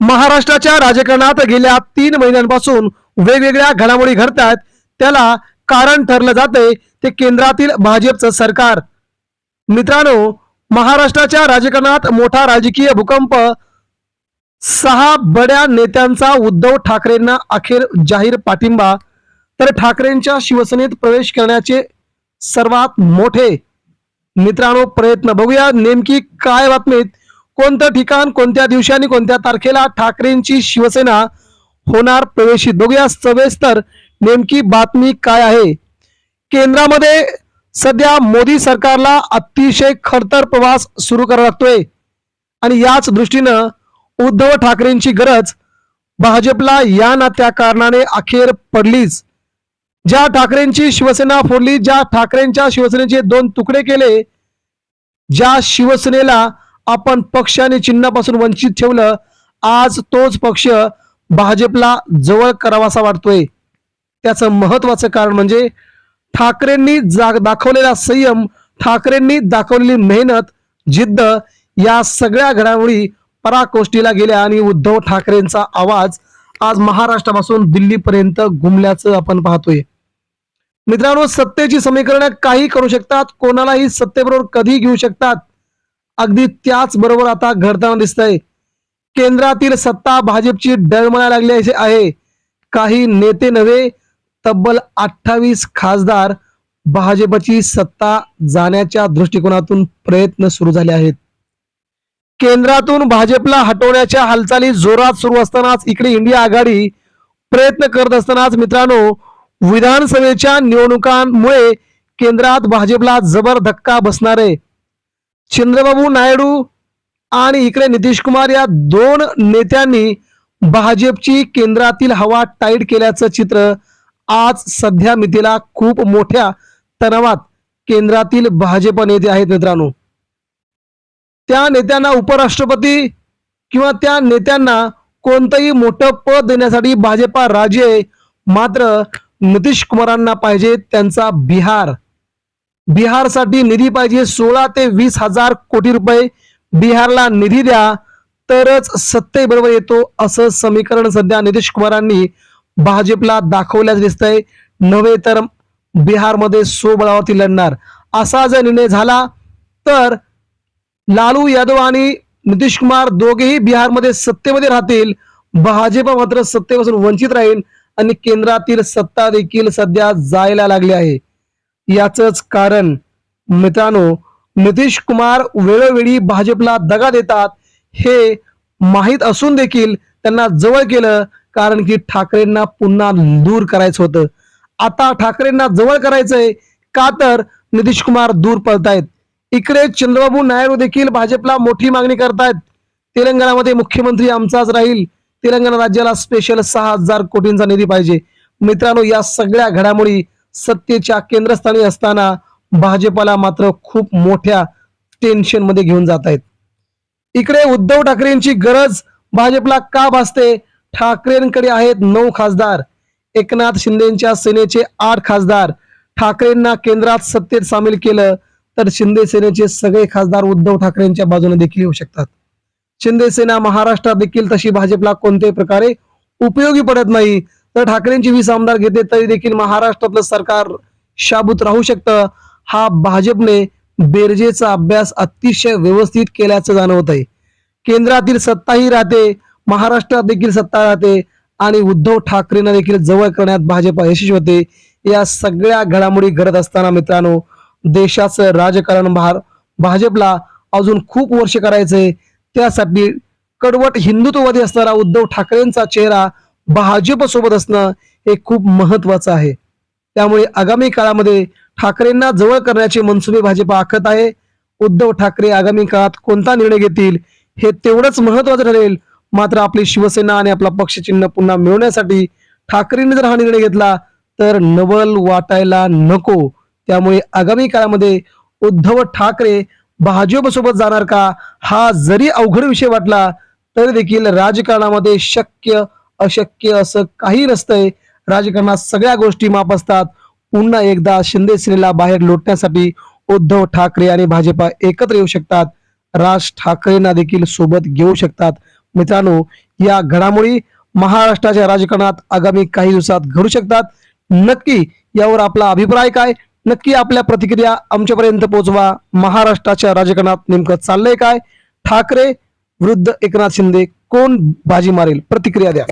महाराष्ट्राच्या राजकारणात गेल्या तीन महिन्यांपासून वेगवेगळ्या घडामोडी घडतात त्याला कारण ठरलं जाते ते केंद्रातील भाजपचं सरकार. मित्रांनो महाराष्ट्राच्या राजकारणात मोठा राजकीय भूकंप. सहा बड्या नेत्यांचा उद्धव ठाकरेंना अखेर जाहीर पाठिंबा. तर ठाकरेंच्या शिवसेनेत प्रवेश करण्याचे सर्वात मोठे. मित्रांनो प्रयत्न बघूया नेमकी काय बातमीत. कोणतं ठिकाण कोणत्या दिवशी आणि कोणत्या तारखेला ठाकरेंची शिवसेना होणार प्रवेशित? बघूया सविस्तर नेमकी बातमी काय आहे. केंद्रामध्ये सध्या मोदी सरकारला अतिशय खडतर प्रवास सुरू करावा लागतोय. आणि याच दृष्टीनं उद्धव ठाकरेंची गरज भाजपला या ना त्या कारणाने अखेर पडलीच. ज्या ठाकरेंची शिवसेना फोडली ज्या ठाकरेंच्या शिवसेनेचे दोन तुकडे केले ज्या शिवसेनेला आपण पक्ष आणि चिन्हापासून वंचित ठेवलं आज तोच पक्ष भाजपला जवळ करावासा वाटतोय. त्याचं महत्वाचं कारण म्हणजे ठाकरेंनी जाग दाखवलेला संयम ठाकरेंनी दाखवलेली मेहनत जिद्द या सगळ्या घडामोडी पराकोष्टीला गेल्या आणि उद्धव ठाकरेंचा आवाज आज महाराष्ट्रापासून दिल्लीपर्यंत घुमल्याचं आपण पाहतोय. मित्रांनो सत्तेची समीकरणं काही करू शकतात कोणालाही सत्तेबरोबर कधी घेऊ शकतात. अगदी त्याच बरोबर आता घडताना दिसतंय. केंद्रातील सत्ता भाजपची डळमळा लागली आहे. काही नेते नव्हे तब्बल अठ्ठावीस खासदार भाजपची सत्ता जाण्याच्या दृष्टिकोनातून प्रयत्न सुरू झाले आहेत. केंद्रातून भाजपला हटवण्याच्या हालचाली जोरात सुरू असतानाच इकडे इंडिया आघाडी प्रयत्न करत असतानाच मित्रांनो विधानसभेच्या निवडणुकांमुळे केंद्रात भाजपला जबर धक्का बसणार आहे. चंद्रबाबू नायडू आणि इकडे नितीश कुमार या दोन नेत्यांनी भाजपची केंद्रातील हवा टाईट केल्याचं चित्र आज सध्या मितीला खूप मोठ्या तणावात केंद्रातील भाजप नेते आहेत मित्रांनो. त्या नेत्यांना उपराष्ट्रपती किंवा त्या नेत्यांना कोणतंही मोठं पद देण्यासाठी भाजपा राजे मात्र नितीश कुमारांना पाहिजे त्यांचा बिहार. बिहारसाठी निधी पाहिजे सोळा ते वीस हजार कोटी रुपये. बिहारला निधी द्या तरच सत्तेबरोबर येतो असं समीकरण सध्या नितीश कुमारांनी भाजपला दाखवल्याच दिसतंय. नव्हे तर बिहारमध्ये सोबळावरती लढणार. असा जर निर्णय झाला तर लालू यादव आणि नितीश कुमार दोघेही बिहारमध्ये सत्तेमध्ये राहतील. भाजप मात्र सत्तेपासून वंचित राहील आणि केंद्रातील सत्ता देखील सध्या जायला लागली आहे. याचंच कारण. मित्रांनो नितीश कुमार वेळोवेळी भाजपला दगा देतात हे माहीत असून देखील त्यांना जवळ केलं कारण की ठाकरेंना पुन्हा दूर करायचं होतं. आता ठाकरेंना जवळ करायचंय का तर नितीश कुमार दूर पळतायत. इकडे चंद्रबाबू नायडू देखील भाजपला मोठी मागणी करतायत. तेलंगणामध्ये मुख्यमंत्री आमचाच राहील. तेलंगणा राज्याला स्पेशल सहा हजार कोटींचा निधी पाहिजे. मित्रांनो या सगळ्या घडामोडी सत्तेच्या केंद्रस्थानी असताना भाजपला मात्र खूप मोठ्या टेन्शनमध्ये घेऊन जात आहेत. इकडे उद्धव ठाकरेंची गरज भाजपला का भासते? ठाकरेंकडे आहेत नऊ खासदार. एकनाथ शिंदेच्या सेनेचे आठ खासदार. ठाकरेंना केंद्रात सत्तेत सामील केलं तर शिंदे सेनेचे सगळे खासदार उद्धव ठाकरेंच्या बाजूने देखील येऊ शकतात. शिंदे सेना महाराष्ट्रात देखील तशी भाजपला कोणत्याही प्रकारे उपयोगी पडत नाही. तर ठाकरेंची वीस आमदार घेते तरी देखील महाराष्ट्रातलं सरकार शाबूत राहू शकतं. हा भाजपने बेरजेचा अभ्यास अतिशय व्यवस्थित केल्याचं जाणवत आहे केंद्रातील सत्ताही राहते महाराष्ट्रात देखील सत्ता राहते आणि उद्धव ठाकरेंना देखील जवळ करण्यात भाजप यशस्वी होते. या सगळ्या घडामोडी घडत असताना मित्रांनो देशाचं राजकारण भार भाजपला अजून खूप वर्ष करायचंय. त्यासाठी कडवट हिंदुत्ववादी असणारा उद्धव ठाकरेंचा चेहरा भाजप सोबत असणं हे खूप महत्वाचं आहे. त्यामुळे आगामी काळामध्ये ठाकरेंना जवळ करण्याचे मनसुबे भाजप आखत आहे. उद्धव ठाकरे आगामी काळात कोणता निर्णय घेतील हे तेवढंच महत्वाचं ठरेल. मात्र आपली शिवसेना आणि आपला पक्षचिन्ह पुन्हा मिळवण्यासाठी ठाकरेंनी जर हा निर्णय घेतला तर नवल वाटायला नको. त्यामुळे आगामी काळामध्ये उद्धव ठाकरे भाजप सोबत जाणार का हा जरी अवघड विषय वाटला तरी देखील राजकारणामध्ये शक्य अशक्य असं काही नसतंय. राजकारणात सगळ्या गोष्टी माप असतात. पुन्हा एकदा शिंदे सेनेला बाहेर लोटण्यासाठी उद्धव ठाकरे आणि भाजपा एकत्र येऊ शकतात. राज ठाकरेंना देखील सोबत घेऊ शकतात. मित्रांनो या घडामोडी महाराष्ट्राच्या राजकारणात आगामी काही दिवसात घडू शकतात. नक्की यावर आपला अभिप्राय काय? नक्की आपल्या प्रतिक्रिया आमच्यापर्यंत पोहोचवा. महाराष्ट्राच्या राजकारणात नेमकं चाललंय काय? ठाकरे वृद्ध एकनाथ शिंदे कोण बाजी मारेल? प्रतिक्रिया द्या.